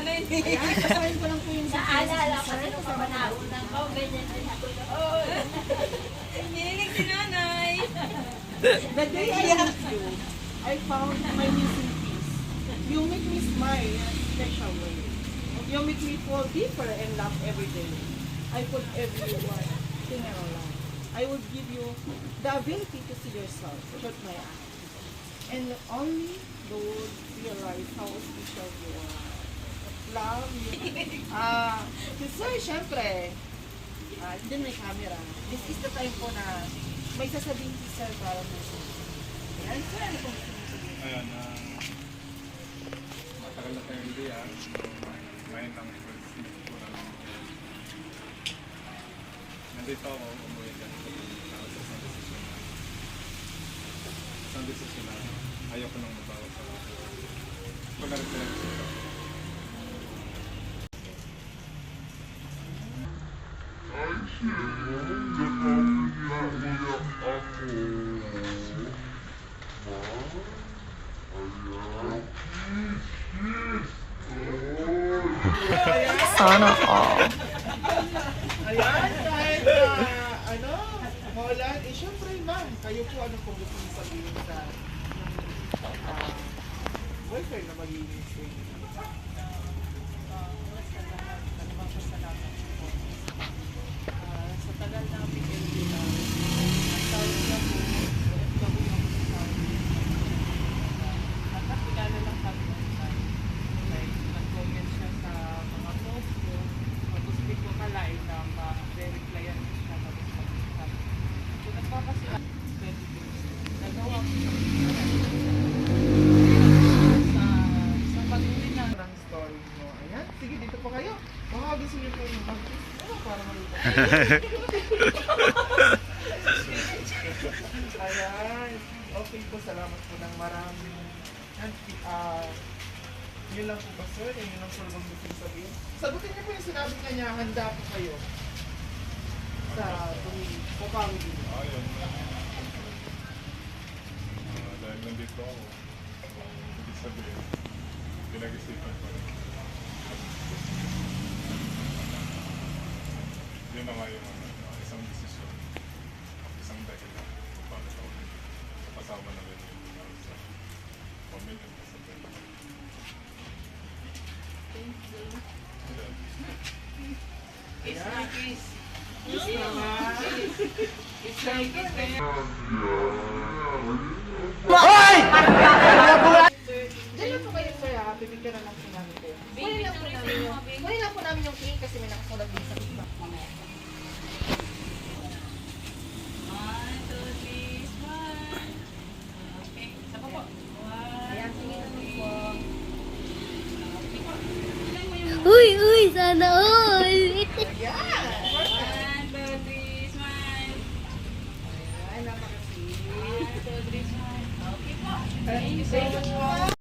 Ayan, basahin ko lang po yung Naalala ko sino pa ba naunang ko, ganyan din ako noon. Hinihiling si nanay. The day I met you, I found my missing piece. You make me smile in a special way. You make me fall deeper and laugh every day. I put everyone thing around. I would give you the ability to see yourself, shut my eyes. And only those realize how special you are. You. Ah, kasi syempre, ah, din may camera. This is the time po na may sasabihin si Sir para mo. Ayan, Sir, ano sabihin? Ayan, ah, matagal na tayo hindi ah. So, ngayon lang first week ko lang. Nandito ako, umuwi ka sa isang desisyon na isang desisyon na ayaw ko nang mabawa sa ko na rin pinag-isipan. Sana all. Ayan, kahit na, ano, maulan, eh syempre ma'am, kayo po ano po gusto mong sabihin sa ah, boyfriend na magiging sa inyo? Ah, sa tagal namin hindi na tawag na po, gawin ako sa tawag. At nakilala lang kami ng time. Like, nag-comment siya sa mga post ko. Tapos hindi ko kalain na ma-very client siya. Tapos sabi So, nagpapasila. Pwede din. Nagawa ko siya. Sa, sa patuloy na ng story mo. Ayan, sige dito po kayo. Baka gusto niyo po yung mag Ano, para malito. Ayan. Okay po, salamat po ng marami. Ah, yun lang po ba sir? Yun lang po bang gusto sabihin? Sagutin niyo po yung sinabi niya niya, handa po kayo. Sa tuwing pupawi din. Ayun. Ah, dahil nandito ako, uh, ibig sabihin, pinag-isipan ko rin. Nga yung ano, isang desisyon, isang dahilan kung bakit ako kasama na rin yung sa pamilya ko sa dahil. Thank you. Na kiss. Salamat. Kiss na kiss kayo. Diyan lang po bibigyan na lang po namin kayo. Kunin lang po namin yung, kunin lang po namin yung cake kasi may nakasulat din sa iba. Mamaya. Uy, uy, sana all. Ayan. one, two, three, smile. Ayan, napakasweet. One, two, three, smile. Okay po. Thank you so much.